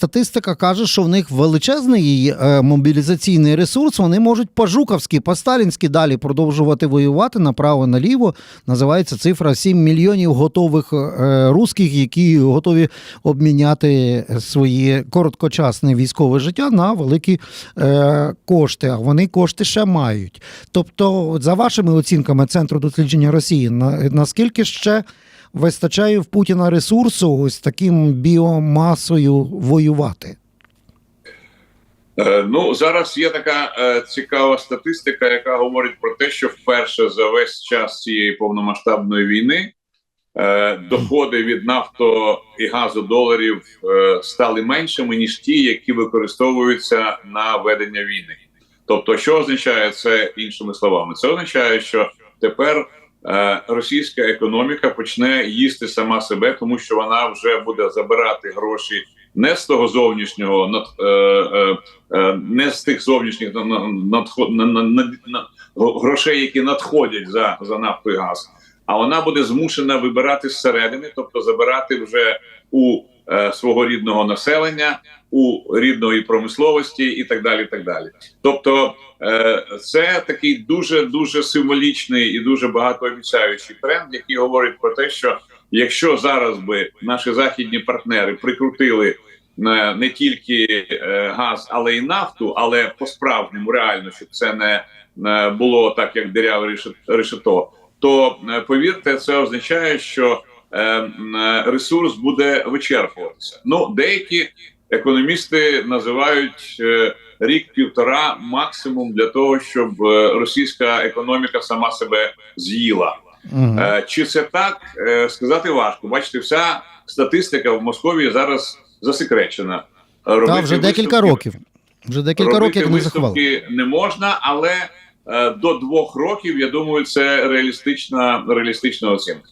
статистика каже, що в них величезний е, мобілізаційний ресурс. Вони можуть по-жуковськи, по-сталінськи далі продовжувати воювати направо наліво. Називається цифра 7 мільйонів готових е, русських, які готові обміняти своє короткочасне військове життя на великі е, кошти. А вони кошти ще мають. Тобто, за вашими оцінками Центру дослідження Росії, на, наскільки ще вистачає в Путіна ресурсу ось таким біомасою воювати? Е, Ну зараз є така е, цікава статистика, яка говорить про те, що вперше за весь час цієї повномасштабної війни е, доходи від нафто і газодоларів е, стали меншими ніж ті, які використовуються на ведення війни. Тобто, що означає це іншими словами? Це означає, що тепер російська економіка почне їсти сама себе, тому що вона вже буде забирати гроші не з того зовнішнього над е, е, е, не з тих зовнішніх на- на- надход на, на, на, на грошей, які надходять за, за нафту і газ, а вона буде змушена вибирати зсередини, тобто забирати вже у е, свого рідного населення, у рідної промисловості і так далі. Так далі. Тобто, е, це такий дуже дуже символічний і дуже багатообіцяючий тренд, який говорить про те, що якщо зараз би наші західні партнери прикрутили е, не тільки е, газ, але й нафту, але по справжньому реально, щоб це не е, було так, як решет- решето, то е, повірте, це означає, що е, е, ресурс буде вичерпуватися. Ну, деякі економісти називають е, рік-півтора максимум для того, щоб е, російська економіка сама себе з'їла. Угу. Е, Чи це так е, сказати важко? Бачите, вся статистика в Московії зараз засекречена. Робити Та вже декілька років. Вже декілька робити років не заховали. не можна, але е, до двох років я думаю, це реалістична реалістична оцінка.